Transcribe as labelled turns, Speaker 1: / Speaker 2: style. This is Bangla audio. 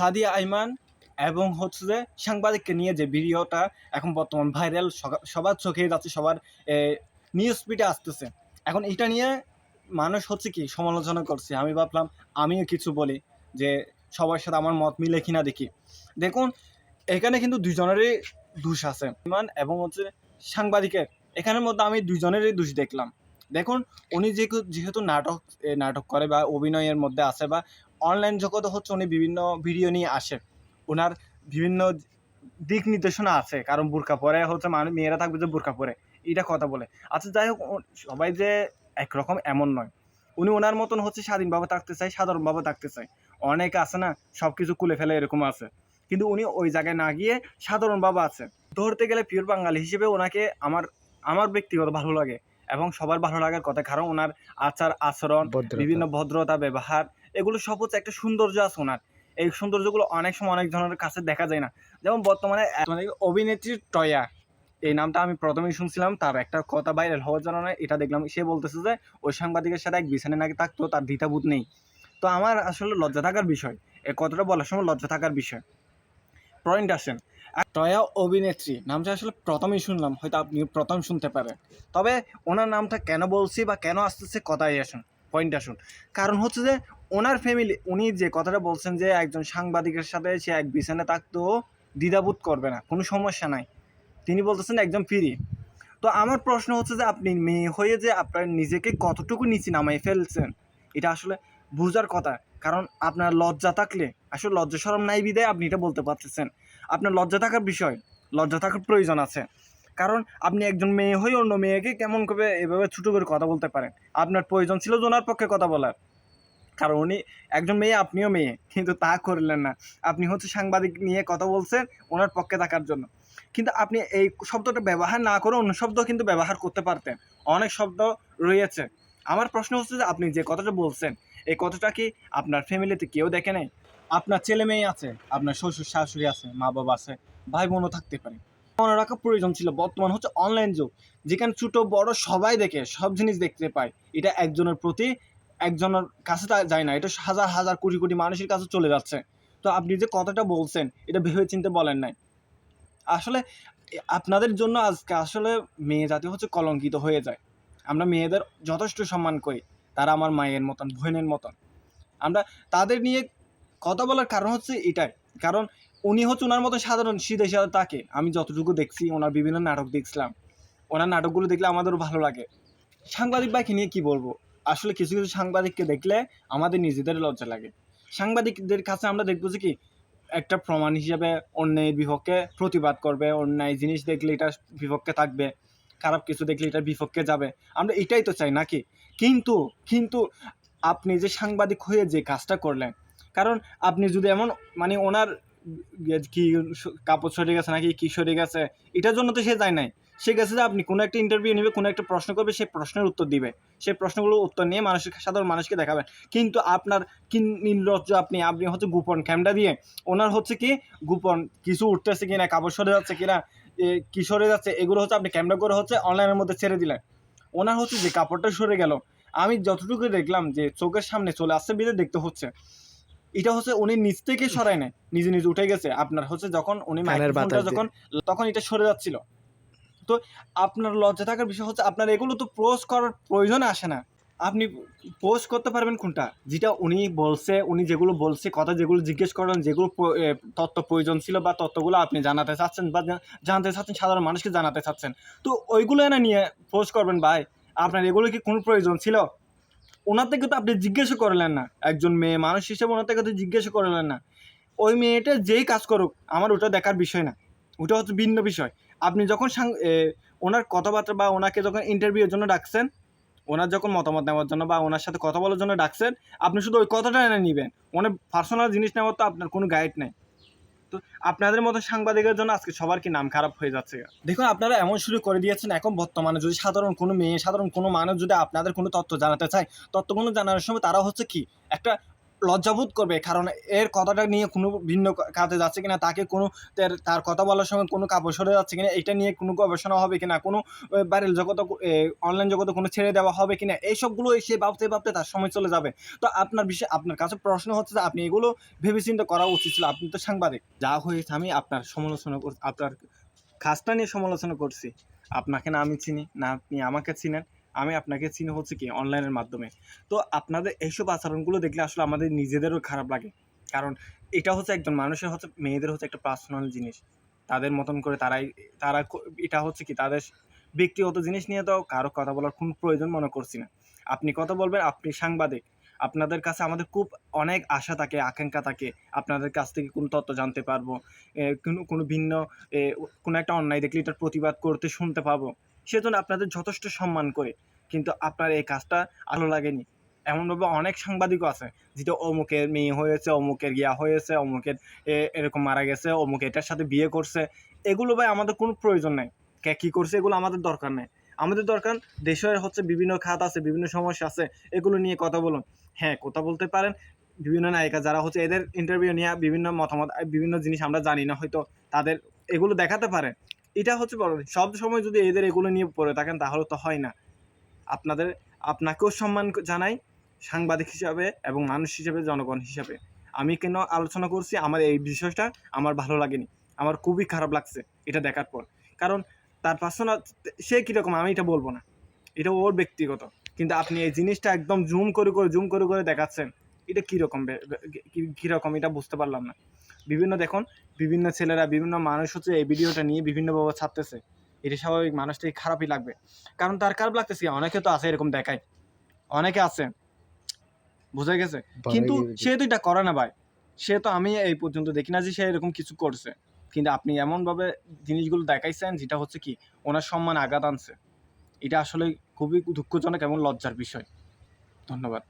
Speaker 1: সাদিয়া আইমান এবং হচ্ছে যে সাংবাদিককে নিয়ে যে ভিডিওটা এখন বর্তমান ভাইরাল সবার চোখে যাচ্ছে, সবার নিউজ স্পিডে আসতেছে। এখন এটা নিয়ে মানুষ হচ্ছে কি সমালোচনা করছে। আমি ভাবলাম, আমিও কিছু বলি যে সবার সাথে আমার মত মিলে কিনা দেখি। দেখুন, এখানে কিন্তু দুজনেরই দোষ আছে। ইমান এবং হচ্ছে সাংবাদিকের। এখানের মধ্যে আমি দুজনেরই দোষ দেখলাম। দেখুন, উনি যেহেতু নাটক নাটক করে বা অভিনয়ের মধ্যে আছে বা অনলাইন জগতে হচ্ছে উনি বিভিন্ন ভিডিও নিয়ে আসে ওনার বিভিন্ন দিক নির্দেশনা আছে কারণ বোরকা পরে হচ্ছে মানুষ মেয়েরা থাকবে যে বোরকা পরে এটা কথা বলে। আচ্ছা যাই হোক সবাই যে একরকম এমন নয়। উনি ওনার মতন হচ্ছে স্বাধীনভাবে থাকতে চায় সাধারণভাবে থাকতে চায়। অনেকে আছে না সব কিছু খুলে ফেলে এরকম আছে। কিন্তু উনি ওই জায়গায় না গিয়ে সাধারণভাবে আছে। ধরতে গেলে পিওর বাঙালি হিসেবে ওনাকে আমার আমার ব্যক্তিগত ভালো লাগে এবং সবার ভালো লাগার কথা কারণ ওনার আচার আচরণ বিভিন্ন ভদ্রতা ব্যবহার এগুলো সব হচ্ছে একটা সৌন্দর্য আছে ওনার। এই সৌন্দর্যগুলো অনেক সময় অনেক জনের কাছে দেখা যায় না। যেমন বর্তমানে মানে অভিনেত্রী টয়া, এই নামটা আমি প্রথমেই শুনছিলাম, তার একটা কথা ভাইরাল হওয়ার জন্য এটা দেখলাম। সে বলতেছে যে, ওই সাংবাদিকের সাথে এক বিছানে নাকি থাকতো, তার দ্বিধাবোধ নেই। তো আমার আসলে লজ্জা থাকার বিষয় এই কথাটা বলার সময় লজ্জা থাকার বিষয়। পয়েন্ট আসেন। আর টয়া অভিনেত্রী, নামটা আসলে প্রথমেই শুনলাম, হয়তো আপনি প্রথম শুনতে পারেন। তবে ওনার নামটা কেন বলছি বা কেন আসতেছে, কথাই আসুন। পয়েন্ট আসুন। কারণ হচ্ছে যে ওনার ফ্যামিলি উনি যে কথাটা বলছেন যে একজন সাংবাদিকের সাথে সে এক বিছানে থাকতো, দ্বিধাবোধ করবে না, কোনো সমস্যা নাই। তিনি বলতেছেন একদম ফ্রি তো আমার প্রশ্ন হচ্ছে যে আপনি মেয়ে হয়ে যে আপনার নিজেকে কতটুকু নিচে নামাই ফেলছেন, এটা আসলে বোঝার কথা। কারণ আপনার লজ্জা থাকলে, আসলে লজ্জা সরম নাই বিদায় আপনি এটা বলতে পারতেছেন। আপনার লজ্জা থাকার বিষয়, লজ্জা থাকার প্রয়োজন আছে। কারণ আপনি একজন মেয়ে হয়ে অন্য মেয়েকে কেমন করে এভাবে ছোটো করে কথা বলতে পারেন? আপনার প্রয়োজন ছিল যে ওনার পক্ষে কথা বলার। কারণ উনি একজন মেয়ে, আপনিও মেয়ে। কিন্তু তা করলেন না। আপনি হচ্ছে সাংবাদিক নিয়ে কথা বলছেন ওনার পক্ষে থাকার জন্য। কিন্তু আপনি এই শব্দটা ব্যবহার না করে অন্য শব্দ কিন্তু ব্যবহার করতে পারতেন। অনেক শব্দ রয়েছে। আমার প্রশ্ন হচ্ছে যে, আপনি যে কথাটা বলছেন, এই কথাটা কি আপনার ফ্যামিলিতে কেউ দেখে নেই? আপনার ছেলে মেয়ে আছে, আপনার শ্বশুর, শাশুড়ি আছে, মা বাবা আছে, ভাই বোনও থাকতে পারে। মনে রাখা প্রয়োজন ছিল, বর্তমান হচ্ছে অনলাইন যুগ। যেখানে ছোট, বড় সবাই দেখে, সব জিনিস দেখতে পায়। এটা একজনের প্রতি একজনের কাছে তা যায় না। এটা হাজার হাজার, কোটি কোটি মানুষের কাছে চলে যাচ্ছে। তো আপনি যে কথাটা বলছেন, এটা ভেবে চিনতে বলেন নাই। আসলে আপনাদের জন্য আজকে আসলে মেয়ে জাতি হচ্ছে কলঙ্কিত হয়ে যায়। আমরা মেয়েদের যথেষ্ট সম্মান করি। তারা আমার মায়ের মতন, বোনের মতন। আমরা তাদের নিয়ে কথা বলার কারণ হচ্ছে এটাই। কারণ উনি হচ্ছে ওনার মতো সাধারণ, সিধে সাধে তাকে। আমি যতটুকু দেখছি, ওনার বিভিন্ন নাটক দেখছিলাম। ওনার নাটকগুলো দেখলে আমাদেরও ভালো লাগে। সাংবাদিক ভাইকে নিয়ে কি বলব? আসলে কিছু কিছু সাংবাদিককে দেখলে আমাদের নিজেদের লজ্জা লাগে। সাংবাদিকদের কাছে আমরা দেখব যে কি, একটা প্রমাণ হিসেবে অন্যের বিপক্ষে প্রতিবাদ করবে, অন্যায় জিনিস দেখলে এটা বিপক্ষে থাকবে, খারাপ কিছু দেখলে এটা বিপক্ষে যাবে। আমরা এটাই তো চাই নাকি? কিন্তু কিন্তু আপনি যে সাংবাদিক হয়ে যে কাজটা করলেন, কারণ আপনি যদি এমন মানে ওনার, কি কাপড় সরে গেছে নাকি, কি সরে গেছে, এটার জন্য তো সে যায় নাই। সে গেছে যে আপনি কোনো একটা ইন্টারভিউ নেবে কোনো একটা প্রশ্ন করবে সেই প্রশ্নের উত্তর দিবে। সেই প্রশ্নগুলোর উত্তর নিয়ে মানুষের সাধারণ মানুষকে দেখাবেন। কিন্তু আপনার কি নির্লজ্জ আপনি? আপনি হচ্ছে গোপন ক্যামেরা দিয়ে। ওনার হচ্ছে কি গোপন কিছু উঠতেছে কিনা কাপড় সরে যাচ্ছে কিনা কি সরে যাচ্ছে এগুলো হচ্ছে আপনি ক্যামেরা করে হচ্ছে অনলাইনের মধ্যে ছেড়ে দিলেন। ওনার হচ্ছে যে কাপড়টা সরে গেল। আমি যতটুকু দেখলাম যে চোখের সামনে চলে আসছে বিদে দেখতে হচ্ছে। এটা হচ্ছে উনি নিচ থেকে সরায় নেয় নিজে নিজে উঠে গেছে। আপনার হচ্ছে যখন উনি যখন তখন এটা সরে যাচ্ছিল। তো আপনার লজ্জা থাকার বিষয় হচ্ছে আপনার এগুলো তো পোস্ট করার প্রয়োজন আসে না। আপনি পোস্ট করতে পারবেন কোনটা? যেটা উনি বলছে, উনি যেগুলো বলছে, কথা যেগুলো জিজ্ঞেস করেন, যেগুলো তথ্য প্রয়োজন ছিল বা তথ্যগুলো আপনি জানাতে চাচ্ছেন বা জানতে চাচ্ছেন, সাধারণ মানুষকে জানাতে চাচ্ছেন। তো ওইগুলো এনে নিয়ে পোস্ট করবেন ভাই। আপনার এগুলো কি কোনো প্রয়োজন ছিল? ওনার থেকে তো আপনি জিজ্ঞেসও করলেন না। একজন মেয়ে মানুষ হিসেবে ওনার থেকে তো জিজ্ঞেসও করলেন না। ওই মেয়েটা যেই কাজ করুক, আমার ওটা দেখার বিষয় না। ওটা হচ্ছে ভিন্ন বিষয়। আপনি যখন ওনার কথাবার্তা বা ওনাকে যখন ইন্টারভিউর জন্য ডাকছেন, ওনার যখন মতামত নেওয়ার জন্য বা ওনার সাথে কথা বলার জন্য ডাকছেন, আপনি শুধু ওই কথাটা এনে নেবেন। ওনার পার্সোনাল জিনিস নেওয়ার তো আপনার কোনো গাইড নেই। তো আপনাদের মতো সাংবাদিকের জন্য আজকে সবার কি নাম খারাপ হয়ে যাচ্ছে? দেখুন, আপনারা এমন শুরু করে দিয়েছেন এখন বর্তমানে যদি সাধারণ কোনো মেয়ে, সাধারণ কোনো মানুষ যদি আপনাদের কোনো তথ্য জানাতে চায়, তথ্যগুলো জানানোর সময় তারা হচ্ছে কি? একটা লজ্জাবোধ করবে, কারণ এর কথাটা নিয়ে কোনো ভিন্ন কাজে যাচ্ছে কিনা, তাকে কোনো তার কথা বলার সময় কোনো কাপড় সরে যাচ্ছে কিনা, এটা নিয়ে কোনো গবেষণা হবে কিনা, কোনো বাইরের জগতে অনলাইন জগতে কোনো ছেড়ে দেওয়া হবে কিনা, এইসবগুলো সে ভাবতে ভাবতে তার সময় চলে যাবে। তো আপনার বিষয়ে, আপনার কাছে প্রশ্ন হচ্ছে যে আপনি এগুলো ভেবেচিন্তে করা উচিত ছিল, আপনি তো সাংবাদিক। যা হয়েছে আমি আপনার সমালোচনা কর, আপনার কাজটা নিয়ে সমালোচনা করছি। আপনাকে না আমি চিনি, না আপনি আমাকে চিনেন। আমি আপনাকে চিনি হচ্ছে কি, অনলাইনের মাধ্যমে। তো আপনাদের এইসব আচরণগুলো দেখলে আসলে আমাদের নিজেদেরও খারাপ লাগে। কারণ এটা হচ্ছে একজন মানুষের হচ্ছে, মেয়েদের হচ্ছে একটা পার্সোনাল জিনিস। তাদের মতন করে তারাই, তারা এটা হচ্ছে কি, তাদের ব্যক্তিগত জিনিস নিয়ে তো কারও কথা বলার কোনো প্রয়োজন মনে করছি না। আপনি কথা বলবেন, আপনি সাংবাদিক। আপনাদের কাছে আমাদের খুব অনেক আশা থাকে, আকাঙ্ক্ষা থাকে। আপনাদের কাছ থেকে কোনো তথ্য জানতে পারব কোনো কোনো ভিন্ন কোনো একটা অন্যায় দেখলে এটার প্রতিবাদ করতে শুনতে পাবো। সেজন্য আপনাদের যথেষ্ট সম্মান করে। কিন্তু আপনার এই কাজটা আলো লাগেনি। এমনভাবে অনেক সাংবাদিকও আছে, যেটা অমুকের মেয়ে হয়েছে, অমুকের গিয়া হয়েছে, অমুকের এরকম মারা গেছে, অমুক এটার সাথে বিয়ে করছে। এগুলো ভাই আমাদের কোনো প্রয়োজন নেই। কে কী করছে এগুলো আমাদের দরকার নেই। আমাদের দরকার দেশের হচ্ছে বিভিন্ন খাত আছে, বিভিন্ন সমস্যা আছে, এগুলো নিয়ে কথা বলুন। হ্যাঁ কথা বলতে পারেন। বিভিন্ন নায়িকা যারা হচ্ছে এদের ইন্টারভিউ নিয়ে বিভিন্ন মতামত, বিভিন্ন জিনিস আমরা জানি না, হয়তো তাদের এগুলো দেখাতে পারে এটা হচ্ছে বড় সব সময় যদি এদের এগুলো নিয়ে পড়ে থাকেন, তাহলে তো হয় না। আপনাদের, আপনাকেও সম্মান জানাই সাংবাদিক হিসাবে এবং মানুষ হিসাবে, জনগণ হিসাবে। আমি কেন আলোচনা করছি? আমার এই বিষয়টা আমার ভালো লাগেনি। আমার খুবই খারাপ লাগছে এটা দেখার পর। কারণ তার পার্সোনাল সে কীরকম আমি এটা বলব না। এটা ওর ব্যক্তিগত। কিন্তু আপনি এই জিনিসটা একদম জুম করে করে, জুম করে করে দেখাচ্ছেন, এটা কীরকম কীরকম এটা বুঝতে পারলাম না। বিভিন্ন দেখুন বিভিন্ন ছেলেরা বিভিন্ন মানুষ হচ্ছে এই ভিডিওটা নিয়ে বিভিন্নভাবে ছাপতেছে এটা স্বাভাবিক মানুষটাই খারাপই লাগবে। কারণ তার খারাপ লাগতেছে অনেকে তো আছে এরকম দেখায়। অনেকে আছে। বুঝা গেছে? কিন্তু সে তো এটা করে না ভাই। সে তো আমি এই পর্যন্ত দেখি না যে সে এরকম কিছু করছে। কিন্তু আপনি এমনভাবে জিনিসগুলো দেখাইছেন যেটা হচ্ছে কি? ওনার সম্মান আঘাত আনছে। এটা আসলে খুবই দুঃখজনক এবং লজ্জার বিষয়। ধন্যবাদ।